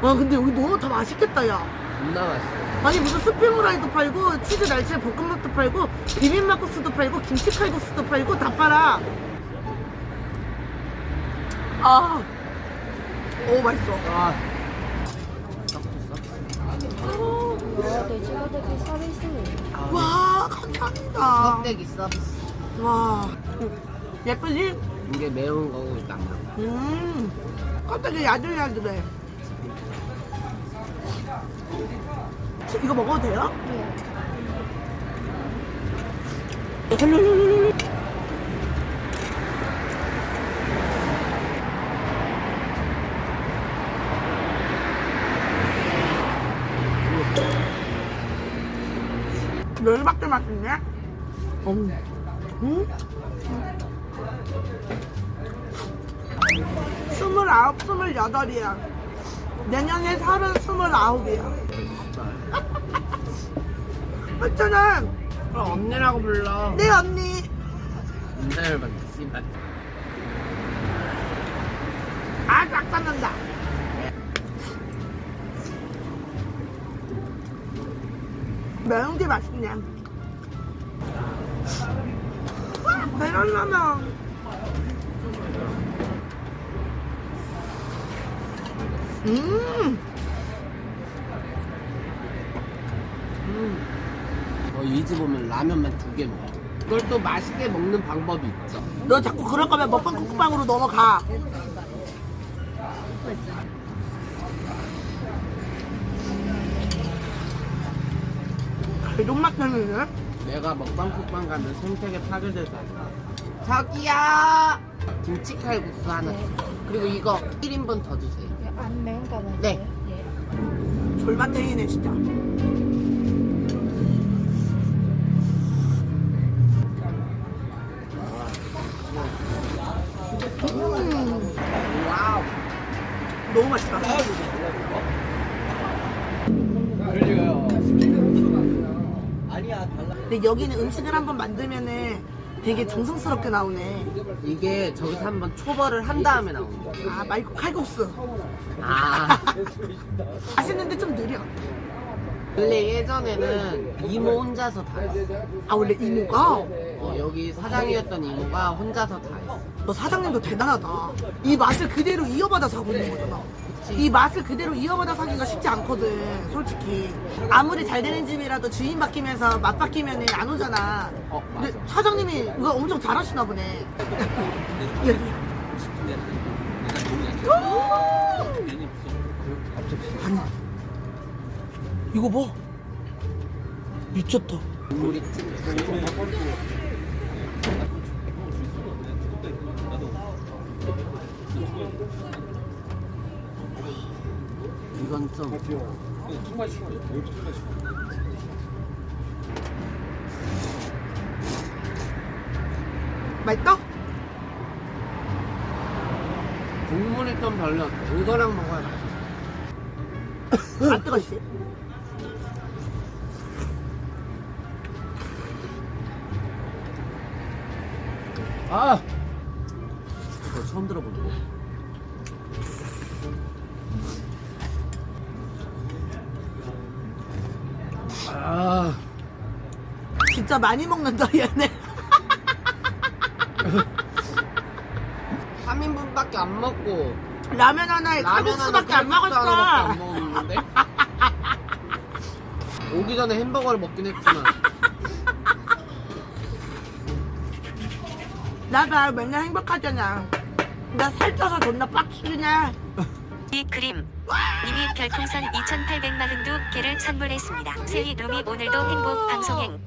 와 근데 여기 너무 다 맛있겠다 야 존나 맛있어. 아니 무슨 스프링후라이도 팔고 치즈 날치알 볶음밥도 팔고 비빔막국수도 팔고 김치 칼국수도 팔고 다 팔아 아, 오 맛있어. 아, 어, 돼지고기 서비스. 와 감사합니다. 껍데기 서비스. 와 예쁘지? 이게 매운 거고 딱. 음 껍데기 야들야들해. 이거 먹어도 돼요? 열받게 맛있네. 음. 음? 스물아홉, 스물여덟이야. 내년에 서른, 스물아홉이야. 맞잖아. 그럼 언니라고 불러. 네 언니. 인사를 받는 씨발. 아, 딱 잡는다. 매운 게 맛있네. 계란라면. 음, 어, 이집 오면 라면만 두 개 먹어. 그걸 또 맛있게 먹는 방법이 있죠. 너 자꾸 그럴 거면 먹방 국방으로 넘어가. 대종맛 때문에 내가 먹방 쿡방 가면 생태계 파괴되지 않나. 저기요! 김치 칼국수 하나 주세요. 그리고 이거 1인분 더 주세요. 안 매운 거 맞아요? 네. 예. 졸반탱이네 진짜. 음, 와우. 너무 맛있다. 근데 여기는 음식을 한번 만들면은 되게 정성스럽게 나오네. 이게 저기서 한번 초벌을 한 다음에 나오는 거야. 아, 말고 칼국수. 아. 맛있는데 좀 느려. 원래 예전에는 이모 혼자서 다 했어. 아, 원래 이모가? 어, 여기 사장이었던 이모가 혼자서 다 했어. 너 사장님도 대단하다. 이 맛을 그대로 이어받아서 하고 있는 거잖아. 이 맛을 그대로 이어받아서 하기가 쉽지 않거든, 솔직히. 아무리 잘 되는 집이라도 주인 바뀌면서 맛 바뀌면 안 오잖아. 어, 근데. 사장님이 이거 엄청 잘하시나 보네. 여기. 아니, 이거 봐. 미쳤다. 국물이 이건 좀 맛있다? 국물이 좀 별로였어. 이거랑 먹어야 돼. 안 뜨거지? 아! 이거 처음 들어보는 거. 아, 진짜 많이 먹는다, 얘네. 3인분밖에 안 먹고 라면 하나에 라면 하나 칼국수밖에 안 칼국수 하나밖에 안 먹었어. 먹었는데 오기 전에 햄버거를 먹긴 했지만 나 봐, 맨날 행복하잖아. 나 살쪄서 존나 빡치네. 이 그림 님이 별풍선 2842개를 선물했습니다. 세희 룸이 오늘도 행복 방송행